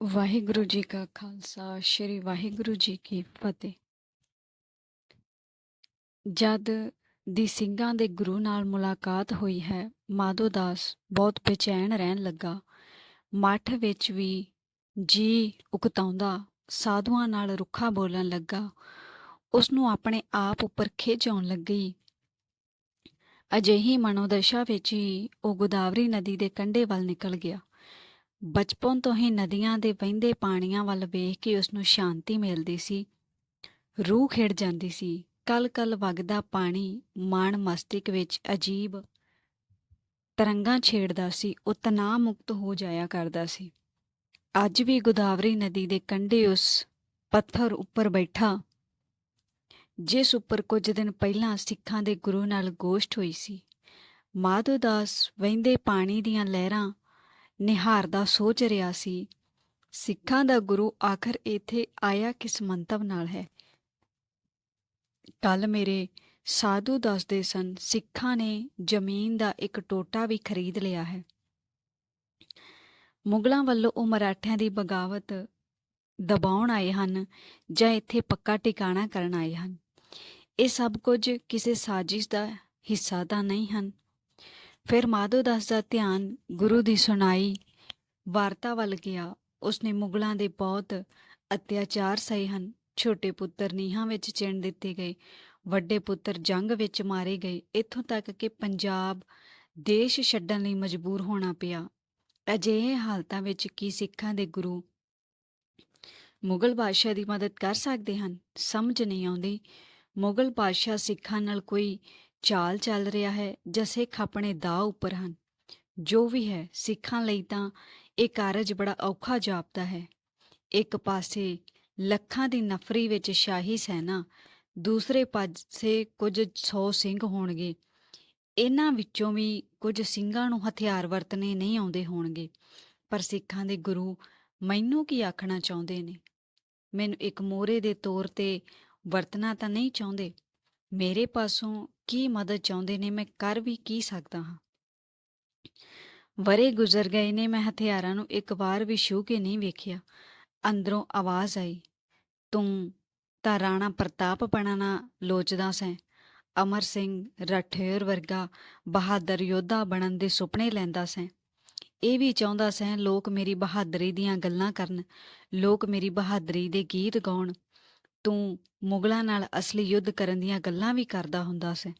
ਵਾਹਿਗੁਰੂ ਜੀ ਕਾ ਖਾਲਸਾ ਸ੍ਰੀ ਵਾਹਿਗੁਰੂ ਜੀ ਕੀ ਫਤਿਹ ਜਦ ਦੀ ਸਿੰਘਾਂ ਦੇ ਗੁਰੂ ਨਾਲ ਮੁਲਾਕਾਤ ਹੋਈ ਹੈ ਮਾਧੋ ਦਾਸ ਬਹੁਤ ਬੇਚੈਨ ਰਹਿਣ ਲੱਗਾ ਮੱਠ ਵਿੱਚ ਵੀ ਜੀ ਉਕਤਾਉਂਦਾ ਸਾਧੂਆਂ ਨਾਲ ਰੁੱਖਾ ਬੋਲਣ ਲੱਗਾ ਉਸ ਨੂੰ ਆਪਣੇ ਆਪ ਉੱਪਰ ਖਿੱਚ ਆਉਣ ਲੱਗੀ ਅਜਿਹੀ ਮਨੋਦਸ਼ਾ ਵਿੱਚ ਹੀ ਉਹ ਗੋਦਾਵਰੀ ਨਦੀ ਦੇ ਕੰਢੇ ਵੱਲ ਨਿਕਲ ਗਿਆ ਬਚਪਨ ਤੋਂ ਹੀ ਨਦੀਆਂ ਦੇ ਵਹਿੰਦੇ ਪਾਣੀਆਂ ਵੱਲ ਵੇਖ ਕੇ ਉਸ ਨੂੰ ਸ਼ਾਂਤੀ ਮਿਲਦੀ ਸੀ। ਰੂਹ ਖਿੜ ਜਾਂਦੀ ਸੀ। ਕਲ-ਕਲ ਵਗਦਾ ਪਾਣੀ ਮਨ ਮਸਤਿਕ ਵਿੱਚ ਅਜੀਬ ਤਰੰਗਾਂ ਛੇੜਦਾ ਸੀ। ਉਹ ਤਣਾਅ ਮੁਕਤ ਹੋ ਜਾਇਆ ਕਰਦਾ ਸੀ। ਅੱਜ ਵੀ ਗੋਦਾਵਰੀ ਨਦੀ ਦੇ ਕੰਢੇ ਉਸ ਪੱਥਰ ਉੱਪਰ ਬੈਠਾ, ਜਿਸ ਉੱਪਰ ਕੁਝ ਦਿਨ ਪਹਿਲਾਂ ਸਿੱਖਾਂ ਦੇ ਗੁਰੂ ਨਾਲ ਗੋਸ਼ਟ ਹੋਈ ਸੀ। ਮਾਧੋ ਦਾਸ ਵਹਿੰਦੇ ਪਾਣੀ ਦੀਆਂ ਲਹਿਰਾਂ ਨਿਹਾਰਦਾ ਸੋਚ ਰਿਹਾ ਸੀ, ਸਿੱਖਾਂ ਦਾ ਗੁਰੂ ਆਖਰ ਇੱਥੇ ਆਇਆ ਕਿਸ ਮੰਤਵ ਨਾਲ ਹੈ? ਕੱਲ ਮੇਰੇ ਸਾਧੂ ਦੱਸਦੇ ਸਨ, ਸਿੱਖਾਂ ਨੇ ਜ਼ਮੀਨ ਦਾ ਇੱਕ ਟੋਟਾ ਵੀ ਖਰੀਦ ਲਿਆ ਹੈ। ਮੁਗਲਾਂ ਵੱਲੋਂ ਉਹ ਮਰਾਠਿਆਂ ਦੀ ਬਗਾਵਤ ਦਬਾਉਣ ਆਏ ਹਨ ਜਾਂ ਇੱਥੇ ਪੱਕਾ ਟਿਕਾਣਾ ਕਰਨ ਆਏ ਹਨ। ਇਹ ਸਭ ਕੁਝ ਕਿਸੇ ਸਾਜ਼ਿਸ਼ ਦਾ ਹਿੱਸਾ ਤਾਂ ਨਹੀਂ ਹਨ। ਫਿਰ ਮਾਧੋ ਦਾਸ ਦਾ ਧਿਆਨ ਗੁਰੂ ਦੀ ਸੁਣਾਈ ਵਾਰਤਾ ਵੱਲ ਗਿਆ। ਉਸਨੇ ਮੁਗਲਾਂ ਦੇ ਬਹੁਤ ਅਤਿਆਚਾਰ ਸਹੇ ਹਨ। ਛੋਟੇ ਪੁੱਤਰ ਨੀਹਾਂ ਵਿੱਚ ਚਿਣ ਦਿੱਤੇ ਗਏ, ਵੱਡੇ ਪੁੱਤਰ ਜੰਗ ਵਿੱਚ ਮਾਰੇ ਗਏ। ਇੱਥੋਂ ਤੱਕ ਕਿ ਪੰਜਾਬ ਦੇਸ਼ ਛੱਡਣ ਲਈ ਮਜਬੂਰ ਹੋਣਾ ਪਿਆ। ਅਜਿਹੇ ਹਾਲਤਾਂ ਵਿੱਚ ਕੀ ਸਿੱਖਾਂ ਦੇ ਗੁਰੂ ਮੁਗਲ ਬਾਦਸ਼ਾਹ ਦੀ ਮਦਦ ਕਰ ਸਕਦੇ ਹਨ? ਸਮਝ ਨਹੀਂ ਆਉਂਦੀ। ਮੁਗਲ ਬਾਦਸ਼ਾਹ ਸਿੱਖਾਂ ਨਾਲ ਕੋਈ ਚਾਲ ਚੱਲ ਰਿਹਾ ਹੈ ਜਾਂ ਸਿੱਖ ਆਪਣੇ ਦਾ ਉੱਪਰ ਹਨ। ਜੋ ਵੀ ਹੈ, ਸਿੱਖਾਂ ਲਈ ਤਾਂ ਇਹ ਕਾਰਜ ਬੜਾ ਔਖਾ ਜਾਪਦਾ ਹੈ। ਇੱਕ ਪਾਸੇ ਲੱਖਾਂ ਦੀ ਨਫਰੀ ਵਿੱਚ ਸ਼ਾਹੀ ਸੈਨਾ, ਦੂਸਰੇ ਪਾਸੇ ਕੁਝ 100 ਸਿੰਘ ਹੋਣਗੇ। ਇਹਨਾਂ ਵਿੱਚੋਂ ਵੀ ਕੁਝ ਸਿੰਘਾਂ ਨੂੰ ਹਥਿਆਰ ਵਰਤਨੇ ਨਹੀਂ ਆਉਂਦੇ ਹੋਣਗੇ। ਪਰ ਸਿੱਖਾਂ ਦੇ ਗੁਰੂ ਮੈਨੂੰ ਕੀ ਆਖਣਾ ਚਾਹੁੰਦੇ ਨੇ? ਮੈਨੂੰ ਇੱਕ ਮੋਰੇ ਦੇ ਤੌਰ ਤੇ ਵਰਤਣਾ ਤਾਂ ਨਹੀਂ ਚਾਹੁੰਦੇ। ਮੇਰੇ ਪਾਸੋਂ ਕੀ ਮਦਦ ਚਾਹੁੰਦੇ ਨੇ, ਮੈਂ ਕਰ ਵੀ ਕੀ ਸਕਦਾ ਹਾਂ? ਵਰੇ ਗੁਜ਼ਰ ਗਏ ਨੇ, ਮੈਂ ਹਥਿਆਰਾਂ ਨੂੰ ਇੱਕ ਵਾਰ ਵੀ ਛੂ ਕੇ ਨਹੀਂ ਵੇਖਿਆ। ਅੰਦਰੋਂ ਆਵਾਜ਼ ਆਈ, ਤੂੰ ਤਾਂ ਰਾਣਾ ਪ੍ਰਤਾਪ ਬਣਨਾ ਲੋਚਦਾ ਸੈਂ। ਅਮਰ ਸਿੰਘ ਰਠੇਰ ਵਰਗਾ ਬਹਾਦਰ ਯੋਧਾ ਬਣਨ ਦੇ ਸੁਪਨੇ ਲੈਂਦਾ ਸੈਂ। ਇਹ ਵੀ ਚਾਹੁੰਦਾ ਸੈਂ, ਲੋਕ ਮੇਰੀ ਬਹਾਦਰੀ ਦੀਆਂ ਗੱਲਾਂ ਕਰਨ, ਲੋਕ ਮੇਰੀ ਬਹਾਦਰੀ ਦੇ ਗੀਤ ਗਾਉਣ। ਤੂੰ ਮੁਗਲਾਂ ਨਾਲ ਅਸਲੀ ਯੁੱਧ ਕਰਨ ਦੀਆਂ ਗੱਲਾਂ ਵੀ ਕਰਦਾ ਹੁੰਦਾ ਸੀ।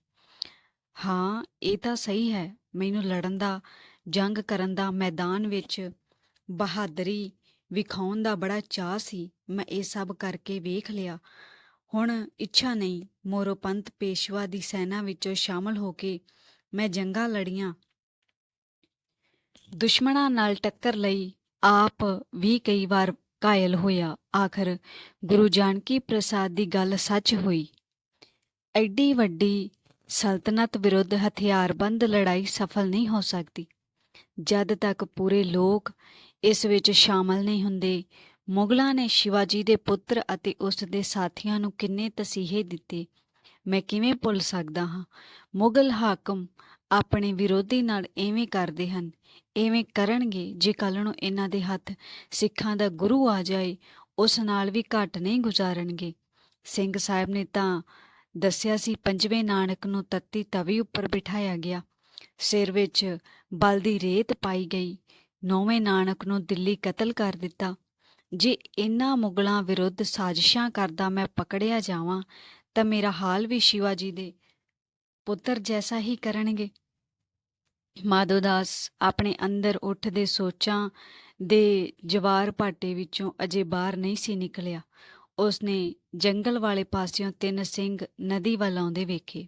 ਹਾਂ, ਇਹ ਤਾਂ ਸਹੀ ਹੈ, ਮੈਨੂੰ ਲੜਨ ਦਾ, ਜੰਗ ਕਰਨ ਦਾ ਮੈਦਾਨ ਵਿੱਚ ਬਹਾਦਰੀ ਵਿਖਾਉਣ ਦਾ ਬੜਾ ਚਾਹ ਸੀ, ਮੈਂ ਇਹ ਸਭ ਕਰਕੇ ਵੇਖ ਲਿਆ। ਹੁਣ ਇੱਛਾ ਨਹੀਂ ਮੋਰੋਪੰਤ ਪੇਸ਼ਵਾ ਦੀ ਸੈਨਾ ਵਿੱਚੋਂ ਸ਼ਾਮਲ ਹੋ ਕੇ ਮੈਂ ਜੰਗਾਂ ਲੜੀਆਂ। ਦੁਸ਼ਮਣਾਂ ਨਾਲ ਟੱਕਰ ਲਈ ਆਪ ਵੀ ਕਈ ਵਾਰ ਘਾਇਲ ਹੋਇਆ। ਆਖਰ ਗੁਰੂ ਜਾਨਕੀ ਪ੍ਰਸਾਦ ਦੀ ਗੱਲ ਸੱਚ ਹੋਈ। ਐਡੀ ਵੱਡੀ ਸਲਤਨਤ ਵਿਰੁੱਧ ਹਥਿਆਰਬੰਦ ਲੜਾਈ ਸਫਲ ਨਹੀਂ ਹੋ ਸਕਦੀ। ਜਦ ਤੱਕ ਪੂਰੇ ਲੋਕ ਇਸ ਵਿੱਚ ਸ਼ਾਮਲ ਨਹੀਂ ਹੁੰਦੇ ਮੁਗਲਾਂ ਨੇ ਸ਼ਿਵਾਜੀ ਦੇ ਪੁੱਤਰ ਅਤੇ ਉਸ ਦੇ ਸਾਥੀਆਂ ਨੂੰ ਕਿੰਨੇ ਤਸੀਹੇ ਦਿੱਤੇ। ਮੈਂ ਕਿਵੇਂ ਭੁੱਲ ਸਕਦਾ ਹਾਂ? ਮੁਗਲ ਹਾਕਮ ਆਪਣੇ ਵਿਰੋਧੀ ਨਾਲ ਐਵੇਂ ਕਰਦੇ ਹਨ। ਐਵੇਂ ਕਰਨਗੇ, ਜੇ ਕੱਲ ਨੂੰ ਇਹਨਾਂ ਦੇ ਹੱਥ ਸਿੱਖਾਂ ਦਾ ਗੁਰੂ ਆ ਜਾਏ, ਉਸ ਨਾਲ ਵੀ ਘੱਟ ਨਹੀਂ ਗੁਜ਼ਾਰਨਗੇ। ਸਿੰਘ ਸਾਹਿਬ ਨੇ ਤਾਂ ਦੱਸਿਆ ਸੀ, ਪੰਜਵੇਂ ਨਾਨਕ ਨੂੰ ਤੱਤੀ ਤਵੀ ਉੱਪਰ ਬਿਠਾਇਆ ਗਿਆ। ਸਿਰ ਵਿੱਚ ਬਲ ਦੀ ਰੇਤ ਪਾਈ ਗਈ। ਨੌਵੇਂ ਨਾਨਕ ਨੂੰ ਦਿੱਲੀ ਕਤਲ ਕਰ ਦਿੱਤਾ। ਜੇ ਇਨ੍ਹਾਂ ਮੁਗਲਾਂ ਵਿਰੁੱਧ ਸਾਜ਼ਿਸ਼ਾਂ ਕਰਦਾ ਮੈਂ ਪਕੜਿਆ ਜਾਵਾਂ, ਤਾਂ ਮੇਰਾ ਹਾਲ ਵੀ ਸ਼ਿਵਾਜੀ ਦੇ ਪੁੱਤਰ ਜੈਸਾ ਹੀ ਕਰਨਗੇ। ਮਾਧੋਦਾਸ ਆਪਣੇ ਅੰਦਰ ਉੱਠਦੇ ਸੋਚਾਂ ਦੇ ਜਵਾਰ ਭਾਟੇ ਵਿੱਚੋਂ ਅਜੇ ਬਾਹਰ ਨਹੀਂ ਸੀ ਨਿਕਲਿਆ। ਉਸਨੇ ਜੰਗਲ ਵਾਲੇ ਪਾਸਿਓਂ ਤਿੰਨ ਸਿੰਘ ਨਦੀ ਵੱਲ ਆਉਂਦੇ ਵੇਖੇ।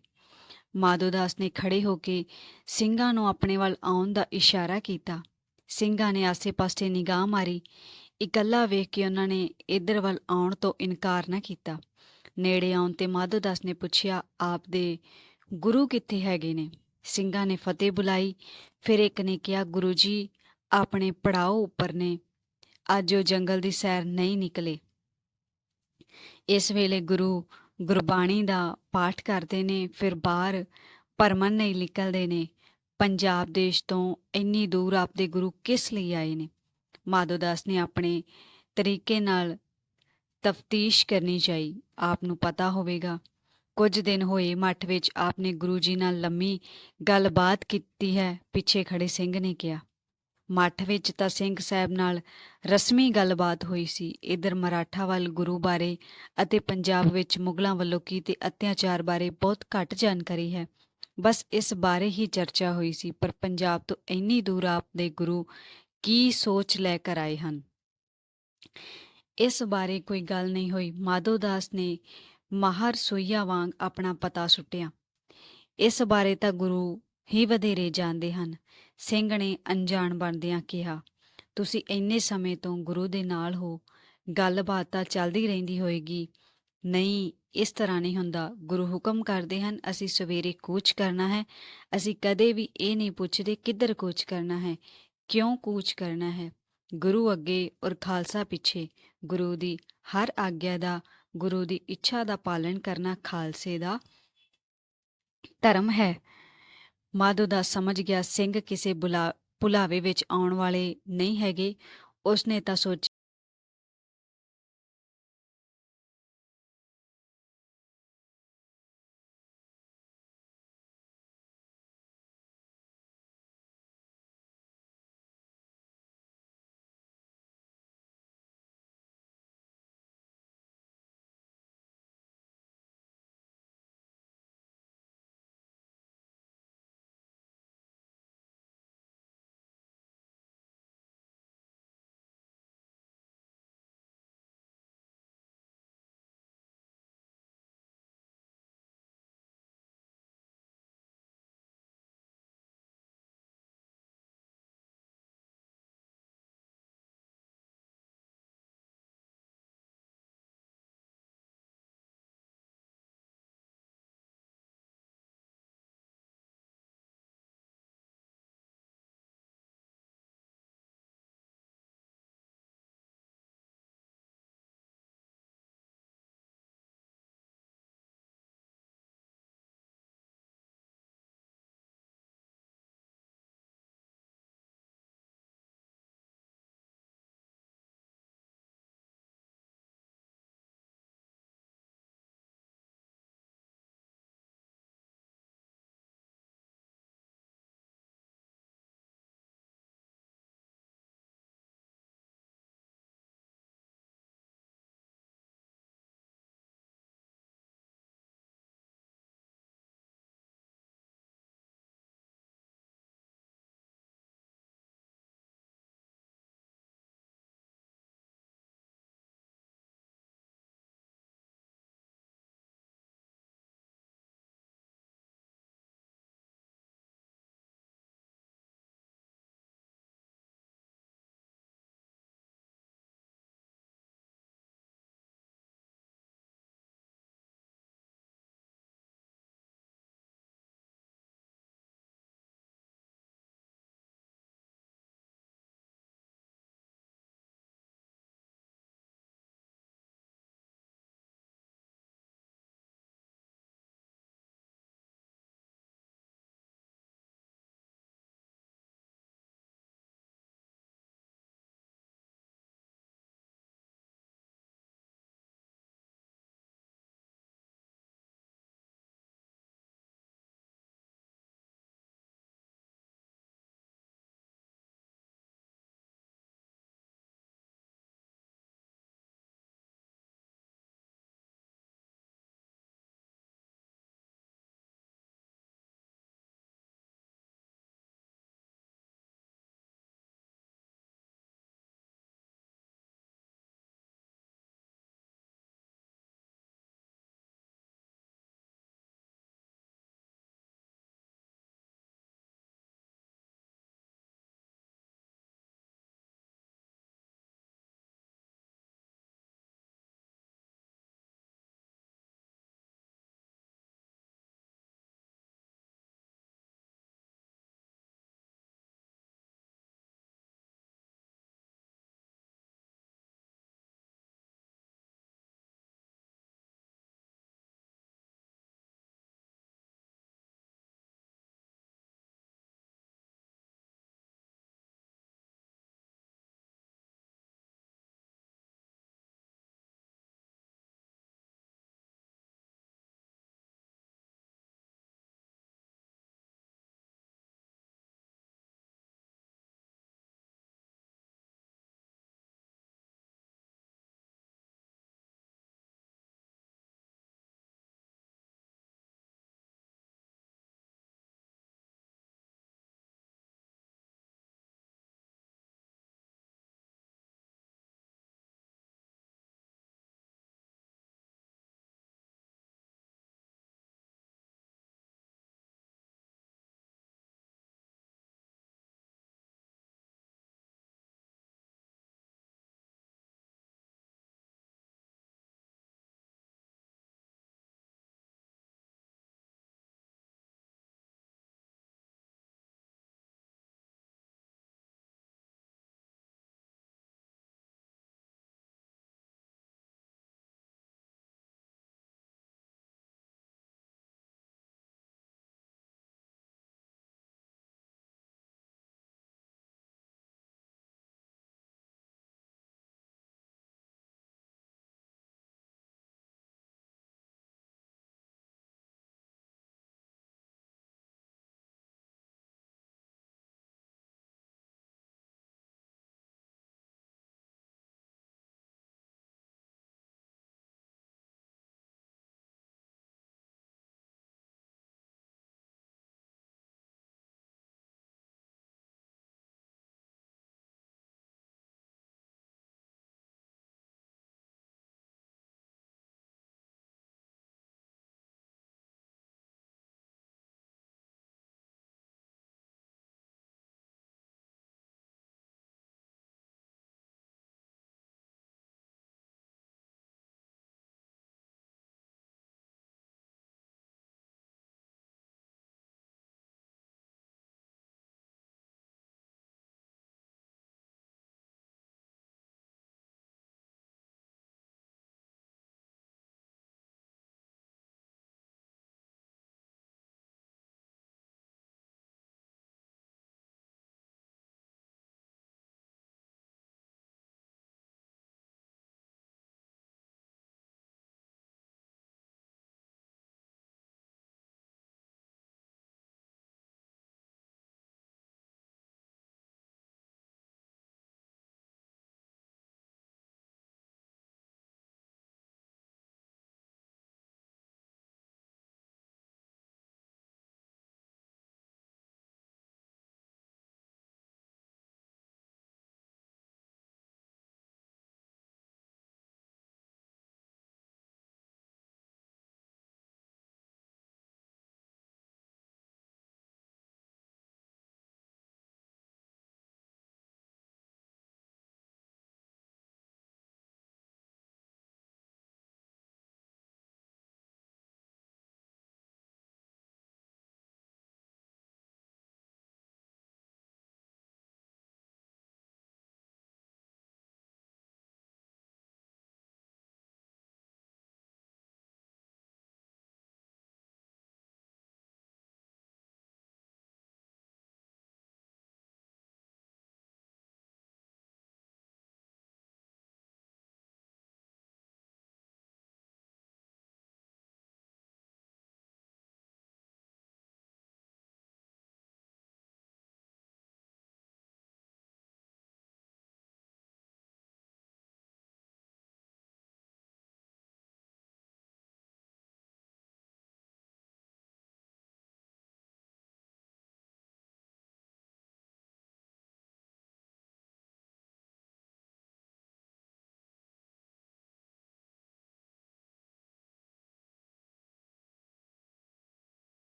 ਮਾਧੋਦਾਸ ਨੇ ਖੜੇ ਹੋ ਕੇ ਸਿੰਘਾਂ ਨੂੰ ਆਪਣੇ ਵੱਲ ਆਉਣ ਦਾ ਇਸ਼ਾਰਾ ਕੀਤਾ। ਸਿੰਘਾਂ ਨੇ ਆਸੇ-ਪਾਸੇ ਨਿਗਾਹ ਮਾਰੀ। ਇਕੱਲਾ ਵੇਖ ਕੇ ਉਹਨਾਂ ਨੇ ਇਧਰ ਵੱਲ ਆਉਣ ਤੋਂ ਇਨਕਾਰ ਨਾ ਕੀਤਾ। ਨੇੜੇ ਆਉਣ ਤੇ ਮਾਧੋਦਾਸ ਨੇ ਪੁੱਛਿਆ, ਆਪ ਦੇ ਗੁਰੂ ਕਿੱਥੇ ਹੈਗੇ ਨੇ? ਸਿੰਘਾਂ ਨੇ ਫਤਿਹ ਬੁਲਾਈ। ਫਿਰ ਇੱਕ ਨੇ ਕਿਹਾ, ਗੁਰੂ ਜੀ, ਆਪਣੇ ਪੜਾਓ ਉੱਪਰ ਨੇ। ਅੱਜ ਉਹ ਜੰਗਲ ਦੀ ਸੈਰ ਨਹੀਂ ਨਿਕਲੇ। ਇਸ ਵੇਲੇ ਗੁਰੂ ਗੁਰਬਾਣੀ ਦਾ ਪਾਠ ਕਰਦੇ ਨੇ। ਫਿਰ ਬਾਹਰ ਪਰਮਨ ਨਹੀਂ ਨਿਕਲਦੇ ਨੇ। ਪੰਜਾਬ ਦੇਸ਼ ਤੋਂ ਇੰਨੀ ਦੂਰ ਆਪਦੇ ਗੁਰੂ ਕਿਸ ਲਈ ਆਏ ਨੇ? ਮਾਧੋ ਦਾਸ ਨੇ ਆਪਣੇ ਤਰੀਕੇ ਨਾਲ ਤਫਤੀਸ਼ ਕਰਨੀ ਚਾਹੀ। ਆਪ ਨੂੰ ਪਤਾ ਹੋਵੇਗਾ। ਕੁਝ ਦਿਨ ਹੋਏ ਮੱਠ ਵਿੱਚ ਆਪ ਨੇ ਗੁਰੂ ਜੀ ਨਾਲ ਲੰਮੀ ਗੱਲਬਾਤ ਕੀਤੀ ਹੈ, ਪਿੱਛੇ ਖੜੇ ਸਿੰਘ ਨੇ ਕਿਹਾ, ਮੱਠ ਵਿੱਚ ਤਾਂ ਸਿੰਘ ਸਾਹਿਬ ਨਾਲ ਰਸਮੀ ਗੱਲਬਾਤ ਹੋਈ ਸੀ, ਇਧਰ ਮਰਾਠਾ ਵੱਲ ਗੁਰੂ ਬਾਰੇ ਅਤੇ ਪੰਜਾਬ ਵਿੱਚ ਮੁਗਲਾਂ ਵੱਲੋਂ ਕੀਤੇ ਅਤਿਆਚਾਰ ਬਾਰੇ ਬਹੁਤ ਘੱਟ ਜਾਣਕਾਰੀ ਹੈ। ਬਸ ਇਸ ਬਾਰੇ ਹੀ ਚਰਚਾ ਹੋਈ ਸੀ, ਪਰ ਪੰਜਾਬ ਤੋਂ ਇੰਨੀ ਦੂਰ ਆਪ ਦੇ ਗੁਰੂ ਕੀ ਸੋਚ ਲੈ ਕਰ ਆਏ ਹਨ? ਇਸ ਬਾਰੇ ਕੋਈ ਗੱਲ ਨਹੀਂ ਹੋਈ। ਮਾਧੋ ਦਾਸ ਨੇ ਮਾਹਰ ਸੋਈਆ ਵਾਂਗ ਆਪਣਾ ਪਤਾ ਸੁੱਟਿਆ। ਇਸ ਬਾਰੇ ਤਾਂ ਗੁਰੂ ਹੀ ਵਧੇਰੇ ਜਾਣਦੇ ਹਨ। ਸਿੰਘ ਨੇ ਅਣਜਾਣ ਬਣਦਿਆਂ ਕਿਹਾ, ਤੁਸੀਂ ਇੰਨੇ ਸਮੇਂ ਤੋਂ ਗੁਰੂ ਦੇ ਨਾਲ ਹੋ, ਗੱਲਬਾਤ ਤਾਂ ਚੱਲਦੀ ਰਹਿੰਦੀ ਹੋਏਗੀ। ਨਹੀਂ, ਇਸ ਤਰ੍ਹਾਂ ਨਹੀਂ ਹੁੰਦਾ। ਗੁਰੂ ਹੁਕਮ ਕਰਦੇ ਹਨ, ਅਸੀਂ ਸਵੇਰੇ ਕੂਚ ਕਰਨਾ ਹੈ। ਅਸੀਂ ਕਦੇ ਵੀ ਇਹ ਨਹੀਂ ਪੁੱਛਦੇ ਕਿੱਧਰ ਕੂਚ ਕਰਨਾ ਹੈ, ਕਿਉਂ ਕੂਚ ਕਰਨਾ ਹੈ। ਗੁਰੂ ਅੱਗੇ ਔਰ ਖਾਲਸਾ ਪਿੱਛੇ। ਗੁਰੂ ਦੀ ਹਰ ਆਗਿਆ ਦਾ, ਗੁਰੂ ਦੀ ਇੱਛਾ ਦਾ ਪਾਲਣ ਕਰਨਾ ਖਾਲਸੇ ਦਾ ਧਰਮ ਹੈ। ਮਾਧੋ ਦਾ ਸਮਝ ਗਿਆ, ਸਿੰਘ ਕਿਸੇ ਬੁਲਾ, ਭੁਲਾਵੇ ਵਿੱਚ ਆਉਣ ਵਾਲੇ ਨਹੀਂ ਹੈਗੇ। ਉਸਨੇ ਤਾਂ ਸੋਚ